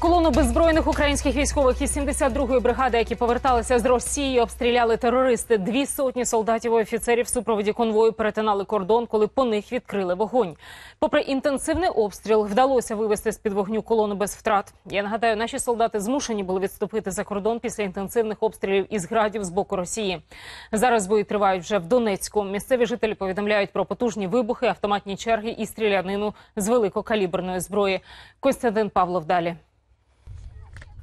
Колону беззбройних українських військових із 72-ї бригади, які поверталися з Росії, обстріляли терористи. Дві сотні солдатів і офіцерів в супроводі конвою перетинали кордон, коли по них відкрили вогонь. Попри інтенсивний обстріл, вдалося вивести з під вогню колону без втрат. Я нагадаю, наші солдати змушені були відступити за кордон після інтенсивних обстрілів із градів з боку Росії. Зараз бої тривають вже в Донецьку. Місцеві жителі повідомляють про потужні вибухи, автоматні черги і стрілянину з великокаліберної зброї. Костянтин Павлов далі.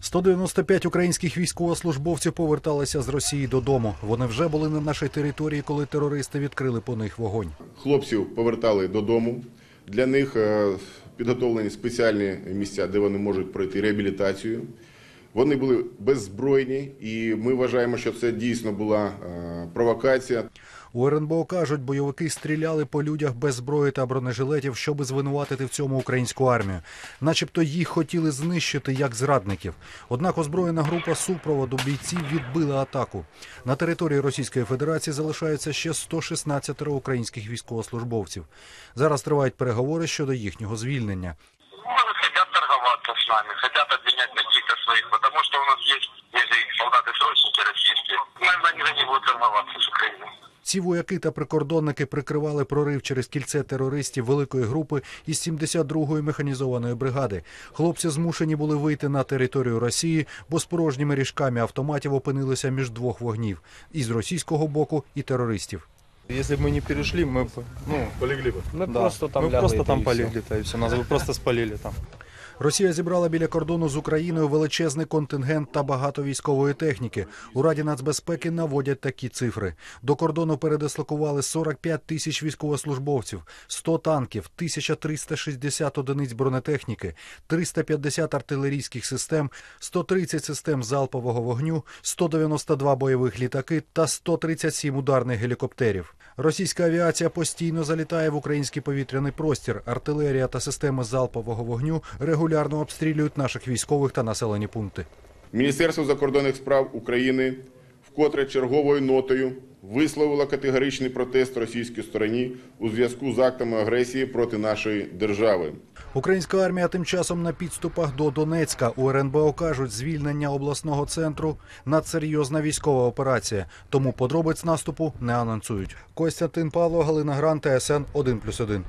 195 українських військовослужбовців поверталися з Росії додому. Вони вже були на нашій території, коли терористи відкрили по них вогонь. Хлопців повертали додому. Для них е, підготовлені спеціальні місця, де вони можуть пройти реабілітацію. Вони були беззбройні, і ми вважаємо, що це дійсно була е, провокація. У РНБО кажуть, бойовики стріляли по людях без зброї та бронежилетів, щоби звинуватити в цьому українську армію. Начебто їх хотіли знищити як зрадників. Однак озброєна група супроводу бійців відбила атаку. На території Російської Федерації залишаються ще 116 українських військовослужбовців. Зараз тривають переговори щодо їхнього звільнення. С нами, хотят обменять на каких-то своих, потому что у нас есть, если солдаты-срочники российские, наверное, они за них будут торговаться. Ці вояки та прикордонники прикривали прорив через кільце терористів великої групи із 72-ї механізованої бригади. Хлопці змушені були вийти на територію Росії, бо з порожніми ріжками автоматів опинилися між двох вогнів із російського боку і терористів. Если бы мы не перешли, мы бы, ну, Полегли бы. мы просто там мы лягли, просто да там и полегли, то и все. Нас бы просто спалили там. Росія зібрала біля кордону з Україною величезний контингент та багато військової техніки. У Раді нацбезпеки наводять такі цифри. До кордону передислокували 45 тисяч військовослужбовців, 100 танків, 1360 одиниць бронетехніки, 350 артилерійських систем, 130 систем залпового вогню, 192 бойових літаки та 137 ударних гелікоптерів. Російська авіація постійно залітає в український повітряний простір. Артилерія та системи залпового вогню регулярно обстрілюють наших військових та населені пункти. Міністерство закордонних справ України вкотре черговою нотою висловило категоричний протест російській стороні у зв'язку з актами агресії проти нашої держави. Українська армія тим часом на підступах до Донецька. У РНБО кажуть, звільнення обласного центру надсерйозна військова операція. Тому подробиць наступу не анонсують. Костянтин Павло, Галина Грант, ТСН 1+,1.